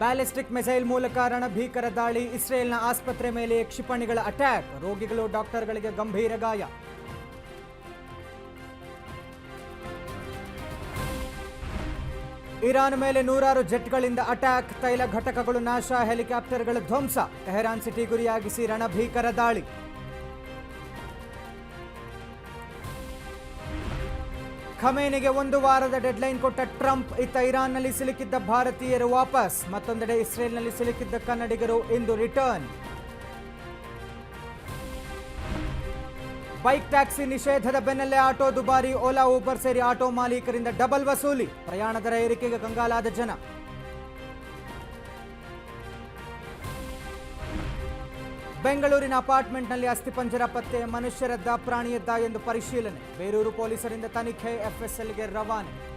Ballistic missile ಮೂಲಕ ರಣಭೀಕರ ದಾಳಿ, ಇಸ್ರೇಲ್ನ ಆಸ್ಪತ್ರೆ ಮೇಲೆ ಕ್ಷಿಪಣಿಗಳ ಅಟ್ಯಾಕ್, ರೋಗಿಗಳು ಡಾಕ್ಟರ್ಗಳಿಗೆ ಗಂಭೀರ ಗಾಯ. ಇರಾನ್ ಮೇಲೆ ನೂರಾರು ಜೆಟ್ಗಳಿಂದ ಅಟ್ಯಾಕ್, ತೈಲ ಘಟಕಗಳು ನಾಶ, ಹೆಲಿಕಾಪ್ಟರ್ಗಳ ಧ್ವಂಸ, ತೆಹರಾನ್ ಸಿಟಿ ಗುರಿಯಾಗಿಸಿ ರಣಭೀಕರ ದಾಳಿ. ಖಮೇನಿಗೆ ಒಂದು ವಾರದ ಡೆಡ್ಲೈನ್ ಕೊಟ್ಟ ಟ್ರಂಪ್ ಇತ್ತ ಇರಾನ್ನಲ್ಲಿ ಸಿಲುಕಿದ್ದ ಭಾರತೀಯರು ವಾಪಸ್. ಮತ್ತೊಂದೆಡೆ ಇಸ್ರೇಲ್ನಲ್ಲಿ ಸಿಲುಕಿದ್ದ ಕನ್ನಡಿಗರು ಇಂದು ರಿಟರ್ನ್ ಬೈಕ್ ಟ್ಯಾಕ್ಸಿ ನಿಷೇಧದ ಬೆನ್ನಲ್ಲೇ ಆಟೋ ದುಬಾರಿ ಓಲಾ, ಊಬರ್ ಸೇರಿ ಆಟೋ ಮಾಲೀಕರಿಂದ ಡಬಲ್ ವಸೂಲಿ. ಪ್ರಯಾಣ ದರ ಏರಿಕೆಗೆ ಕಂಗಾಲಾದ ಜನ. ಬೆಂಗಳೂರಿನ ಅಪಾರ್ಟ್ಮೆಂಟ್ನಲ್ಲಿ ಅಸ್ಥಿಪಂಜರ ಪತ್ತೆ ಮನುಷ್ಯರದ್ದ ಪ್ರಾಣಿಯದ್ದ ಎಂದು ಪರಿಶೀಲನೆ. ಬೇರೂರು ಪೊಲೀಸರಿಂದ ತನಿಖೆ ಎಫ್ಎಸ್ಎಲ್ಗೆ ರವಾನೆ.